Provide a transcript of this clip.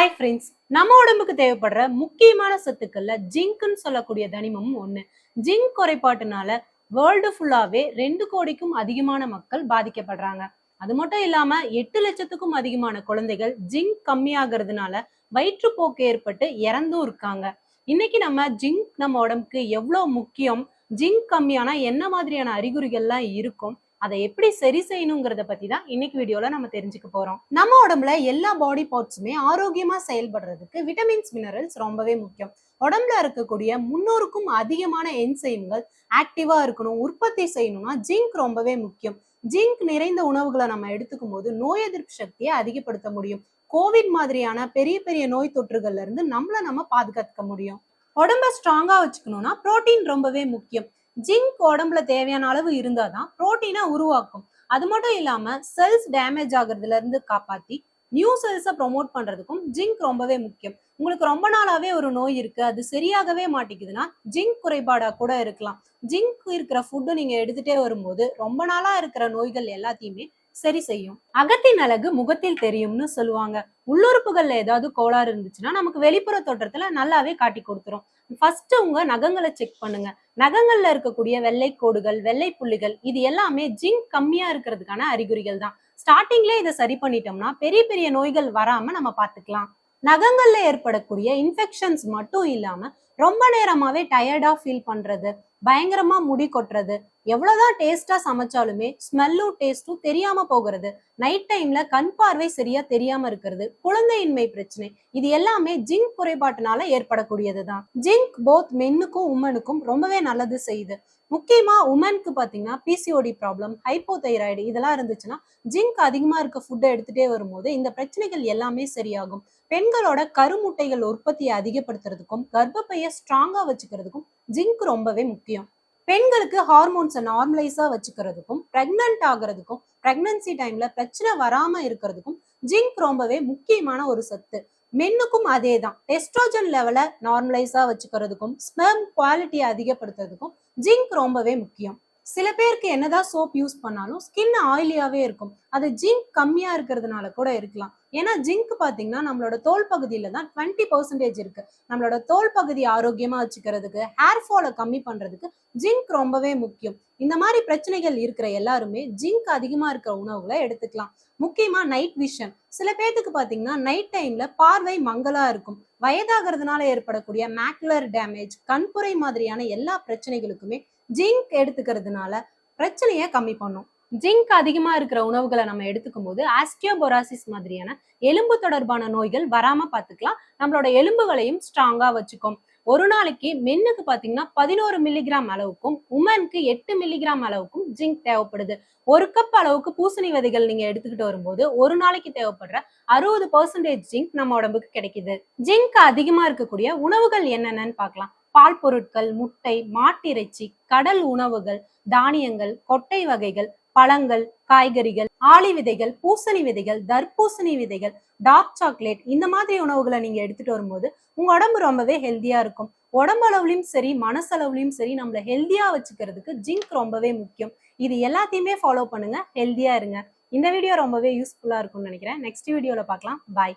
Hi friends நம்ம உடம்புக்கு தேவைப்படுற முக்கியமான சத்துக்கள்ல ஜிங்க்னு சொல்லக்கூடிய தனிமமும் ஒன்று ஜிங்க் குறைபாட்டுனால வேர்ல்டு ஃபுல்லாவே ரெண்டு கோடிக்கும் அதிகமான மக்கள் பாதிக்கப்படுறாங்க. அது மட்டும் இல்லாம எட்டு லட்சத்துக்கும் அதிகமான குழந்தைகள் ஜிங்க் கம்மியாகிறதுனால வயிற்றுப்போக்கு ஏற்பட்டு இறந்தும் இருக்காங்க. இன்னைக்கு நம்ம ஜிங்க் நம்ம உடம்புக்கு எவ்வளவு முக்கியம்? ஜிங்க் கம்மியானா என்ன மாதிரியான அறிகுறிகள்லாம் இருக்கும்? அதை எப்படி சரி செய்யணுங்கிறத பத்தி தான் இன்னைக்கு வீடியோல நம்ம தெரிஞ்சுக்க போறோம். நம்ம உடம்புல எல்லா பாடி பார்ட்ஸுமே ஆரோக்கியமா செயல்படுறதுக்கு விட்டமின்ஸ் மினரல்ஸ் ரொம்பவே முக்கியம். உடம்புல இருக்கக்கூடிய முன்னூறுக்கும் அதிகமான என்சைம்கள் ஆக்டிவா இருக்கணும் உற்பத்தி செய்யணும்னா ஜிங்க் ரொம்பவே முக்கியம். ஜிங்க் நிறைந்த உணவுகளை நம்ம எடுத்துக்கும் போது நோய் எதிர்ப்பு சக்தியை அதிகப்படுத்த முடியும். கோவிட் மாதிரியான பெரிய பெரிய நோய் தொற்றுகள்ல இருந்து நம்மள நம்ம பாதுகாத்துக்க முடியும். உடம்ப ஸ்ட்ராங்கா வச்சுக்கணும்னா புரோட்டீன் ரொம்பவே முக்கியம். ஜிங்க் உடம்புல தேவையான அளவு இருந்தால் தான் புரோட்டீனை உருவாக்கும். அது மட்டும் இல்லாமல் செல்ஸ் டேமேஜ் ஆகுறதுல இருந்து காப்பாற்றி நியூ செல்ஸை ப்ரொமோட் பண்ணுறதுக்கும் ஜிங்க் ரொம்பவே முக்கியம். உங்களுக்கு ரொம்ப நாளாவே ஒரு நோய் இருக்கு அது சரியாகவே மாட்டேங்குதுன்னா ஜிங்க் குறைபாடா கூட இருக்கலாம். ஜிங்க் இருக்கிற ஃபுட்டு நீங்க எடுத்துட்டே வரும்போது ரொம்ப நாளா இருக்கிற நோய்கள் எல்லாத்தையுமே சரி செய்யும். அகத்தின் அழகு முகத்தில் தெரியும்னு சொல்லுவாங்க. உள்ளுறுப்புகள்ல ஏதாவது கோளாறு இருந்துச்சுன்னா நமக்கு வெளிப்புற தோற்றத்துல நல்லாவே காட்டி கொடுத்துரும். ஃபர்ஸ்ட் உங்க நகங்களை செக் பண்ணுங்க. நகங்கள்ல இருக்கக்கூடிய வெள்ளை கோடுகள் வெள்ளை புள்ளிகள் இது எல்லாமே ஜிங்க் கம்மியா இருக்கிறதுக்கான அறிகுறிகள் தான். ஸ்டார்டிங்ல இதை சரி பண்ணிட்டோம்னா பெரிய பெரிய நோய்கள் வராம நம்ம பாத்துக்கலாம் நகங்கள்ல ஏற்படக்கூடிய இன்ஃபெக்ஷன்ஸ் மட்டும் இல்லாம ரொம்ப நேரமாவே டயர்டா ஃபீல் பண்றது பயங்கரமா முடி கொட்டுறது எவ்வளவுதான் டேஸ்டா சமைச்சாலுமே ஸ்மெல்லும் டேஸ்டும் தெரியாம போகிறது. நைட் டைம்ல கண் பார்வை சரியா தெரியாம இருக்கிறது. குழந்தையின்மை பிரச்சனை. இது எல்லாமே ஜிங்க் குறைபாட்டினால ஏற்படக்கூடியதுதான் ஜிங்க் போத் மென்னுக்கும் உமனுக்கும் ரொம்பவே நல்லது செய்யுது. முக்கியமா உமனுக்கு பாத்தீங்கன்னா பிசிஓடி ப்ராப்ளம் ஹைப்போதைராய்டு இதெல்லாம் இருந்துச்சுன்னா ஜிங்க் அதிகமா இருக்க ஃபுட்டை எடுத்துட்டே வரும்போது இந்த பிரச்சனைகள் எல்லாமே சரியாகும். பெண்களோட கருமுட்டைகள் உற்பத்தியை அதிகப்படுத்துறதுக்கும் கர்ப்பப்பையை ஸ்ட்ராங்கா வச்சுக்கிறதுக்கும் ஜிங்க் ரொம்பவே முக்கியம். பெண்களுக்கு ஹார்மோன்ஸை நார்மலைஸா வச்சுக்கிறதுக்கும் பிரெக்னன்ட் ஆகிறதுக்கும் பிரெக்னன்சி டைம்ல பிரச்சனை வராம இருக்கிறதுக்கும் ஜிங்க் ரொம்பவே முக்கியமான ஒரு சத்து. மென்னுக்கும் அதே தான் டெஸ்ட்ரோஜன் லெவலை நார்மலைஸா வச்சுக்கிறதுக்கும் ஸ்பெர்ம் குவாலிட்டியை அதிகப்படுத்துறதுக்கும் ஜிங்க் ரொம்பவே முக்கியம். சில பேருக்கு என்னதான் சோப் யூஸ் பண்ணாலும் ஸ்கின் ஆயிலியாவே இருக்கும். அது ஜிங்க் கம்மியா இருக்கிறதுனால கூட இருக்கலாம். ஏன்னா ஜிங்க் பார்த்தீங்கன்னா நம்மளோட தோல் பகுதியில தான் டுவெண்ட்டி பர்சன்டேஜ் இருக்கு. நம்மளோட தோல் பகுதி ஆரோக்கியமா வச்சுக்கிறதுக்கு ஹேர் ஃபாலை கம்மி பண்றதுக்கு ஜிங்க் ரொம்பவே முக்கியம். இந்த மாதிரி பிரச்சனைகள் இருக்கிற எல்லாருமே ஜிங்க் அதிகமா இருக்கிற உணவுகளை எடுத்துக்கலாம். முக்கியமா நைட் விஷன் சில பேர்த்துக்கு பாத்தீங்கன்னா நைட் டைம்ல பார்வை மங்களா இருக்கும். வயதாகிறதுனால ஏற்படக்கூடிய மேக்குலர் டேமேஜ் கண்புரை மாதிரியான எல்லா பிரச்சனைகளுக்குமே ஜிங்க் எடுத்துக்கிறதுனால பிரச்சனையை கம்மி பண்ணும். ஜிங்க் அதிகமா இருக்கிற உணவுகளை நம்ம எடுத்துக்கும் போது ஆஸ்டியோபொராசிஸ் மாதிரியான எலும்பு தொடர்பான நோய்கள் வராம பாத்துக்கலாம் நம்மளோட எலும்புகளையும் ஸ்ட்ராங்கா வச்சுக்கும். ஒரு நாளைக்கு மென்னுக்கு பாத்தீங்கன்னா பதினோரு மில்லிகிராம் அளவுக்கும் உமனுக்கு எட்டு மில்லிகிராம் அளவுக்கும் ஜிங்க் தேவைப்படுது. ஒரு கப் அளவுக்கு பூசணி விதைகள் நீங்க எடுத்துக்கிட்டு வரும்போது ஒரு நாளைக்கு தேவைப்படுற அறுபது பர்சன்டேஜ் ஜிங்க் நம்ம உடம்புக்கு கிடைக்குது. ஜிங்க் அதிகமா இருக்கக்கூடிய உணவுகள் என்னென்னு பார்க்கலாம். பால் பொருட்கள் முட்டை மாட்டிறைச்சி கடல் உணவுகள் தானியங்கள் கொட்டை வகைகள் பழங்கள் காய்கறிகள் ஆளி விதைகள் பூசணி விதைகள் தர்பூசணி விதைகள் டார்க் சாக்லேட் இந்த மாதிரி உணவுகளை நீங்க எடுத்துட்டு வரும்போது உங்க உடம்பு ரொம்பவே ஹெல்த்தியா இருக்கும். உடம்பு அளவுலயும் சரி மனசளவுலயும் சரி நம்மள ஹெல்த்தியா வச்சுக்கிறதுக்கு ஜிங்க் ரொம்பவே முக்கியம். இது எல்லாத்தையுமே ஃபாலோ பண்ணுங்க ஹெல்த்தியா இருங்க. இந்த வீடியோ ரொம்பவே யூஸ்ஃபுல்லா இருக்கும்னு நினைக்கிறேன். நெக்ஸ்ட் வீடியோல பார்க்கலாம். பாய்